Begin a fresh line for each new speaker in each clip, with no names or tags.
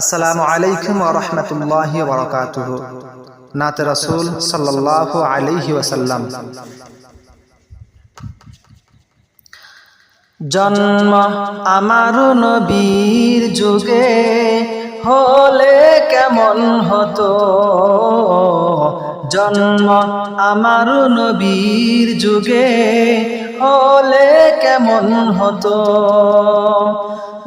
আসসালামু আলাইকুম রহমতুল্লাহ বরকাতুহ। নাতে রসুল সাল্লাহ আলাইহি ওয়াসাল্লাম। জন্ম আমার নবীর যুগে হলে কেমন হতো? জন্ম আমার নবীর যুগে হলে কেমন হতো?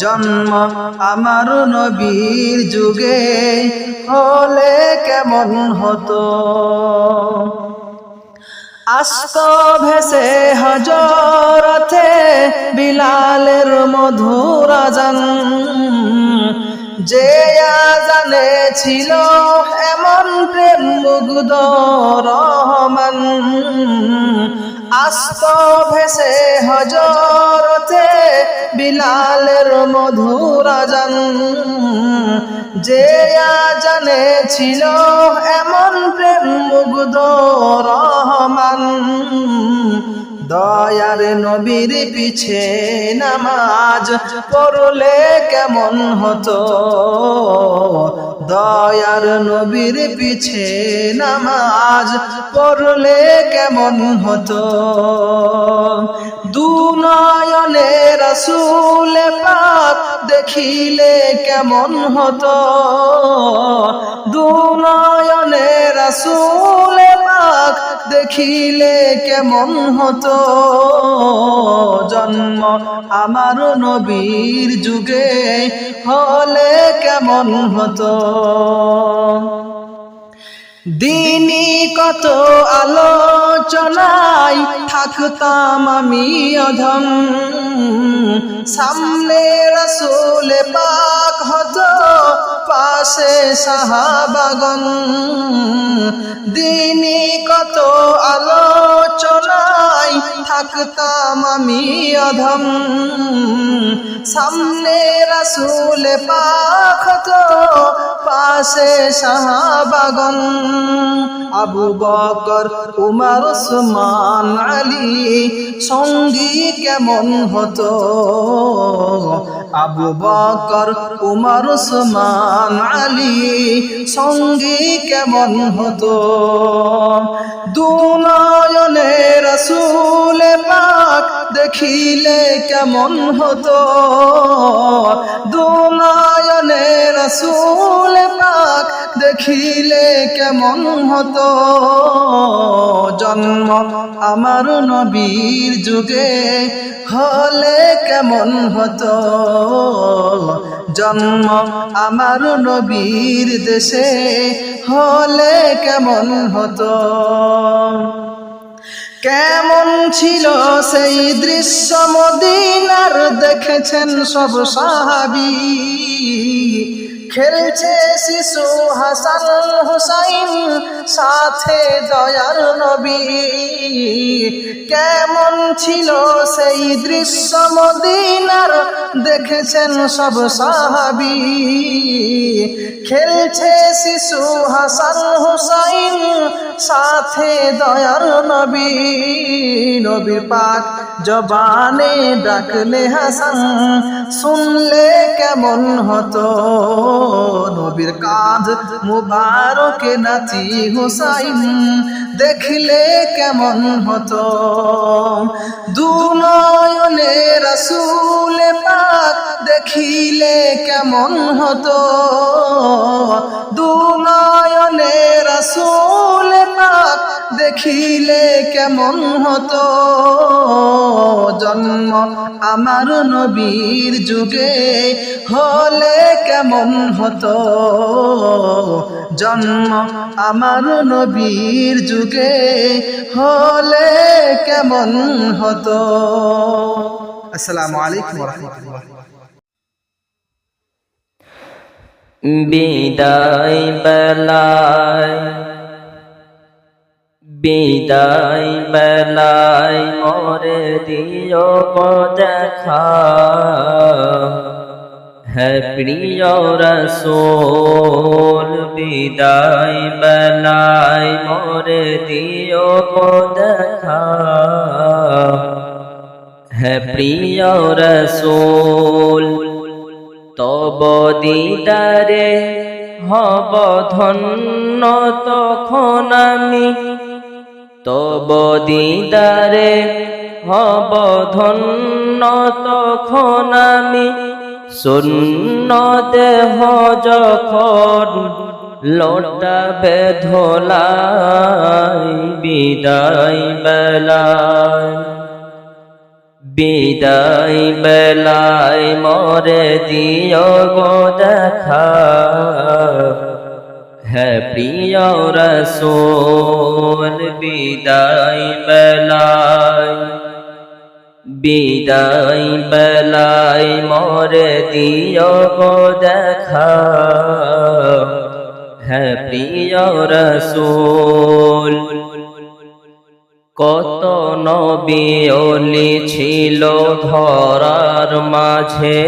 জন্ম আমার নবীর যুগে হলে কেমন হতো? আস্ত ভেসে হজরথে বিলালের মধুরাজন যে জানে ছিল এমন প্রেম মুগ্ধ রহমান। আস্ত ভেসে হজরতে বিলালের মধুর আজান। যে জানে ছিল এমন প্রেম মুগ্ধ রহমান। দয়ার নবীর পিছে নামাজ পড়লে কেমন হতো? দয়ার নবীর পিছে নামাজ পড়লে কেমন হতো? দু নয়নে রসুল পাক দেখিলে কেমন হতো? দু নয়নে রসুল দেখিলে কেমন হতো? জন্ম আমার নবীর যুগে হলে কেমন হতো? দিনী কত আলোচনায় থাকতাম আমি অধম। সামনে রসুল হতো পাশে সাহাবাগন দিনী কত আলোচনায় থাকতাম আমি অধম। সামনে রসুল পাক হতো পাশে সাহাবাগন আবু বকর, উমার ওসমান আলী সঙ্গী কেমন হতো? আবু বকর, উমর ওসমান আলী সঙ্গী কেমন হতো? দুনয়নে রসুল পাক দেখিলে কেমন হতো? দুনয়নে রসুল পাক দেখিলে কেমন হতো? জন্ম আমার নবীর যুগে হলে কেমন হতো? জন্ম আমার নবীর দেশে হলে কেমন হতো? কেমন ছিল সেই দৃশ্য মদিনার দেখেছেন সব সাহাবি। খেলছে শিশু হাসান হুসাইন, সাথে দয়ার নবী। কেমন ছিল সেই দৃশ্য মদিনার, দেখেছেন সব সাহাবি। খেলছে শিশু হাসান হুসাইন সাথে দয়ার নবী নবী পাক জবানে ডাকলে হাসান, শুনলে কেমন হতো? নবীর কাঁধ মুবারকে নাচি হুসাইন, দেখলে কেমন হতো? দু নয়নে রসুল পাক দেখিলে কেমন হতো? দু নয়নে রসুল দেখিলে কেমন হতো? জন্ম আমার নবীর যুগে হলে কেমন হতো? জন্ম আমার নবীর যুগে হলে কেমন হতো? আসসালামু আলাইকুম
বিদায় বেলায় বিদায় বেলায় মরে দিও দেখা হে প্রিয় রসোল, বিদায় বেলায় মরে দিও দেখা হে প্রিয় রসোল, তব দিদারে হব ধন্য, তখন আমি তব দিদারে হব ধন্য তখন আমি শূন্য দেহ যখন লোটাবে ধোলাই বিদায় বেলায়। বিদায় বেলায় মরে দিও গো দেখা। হে প্রিয় রসোল বিদায় বেলায় বিদায় বেলায় মরে দিও গো দেখা হে প্রিয় রসোল কত নবী ছিল ধরার মাঝে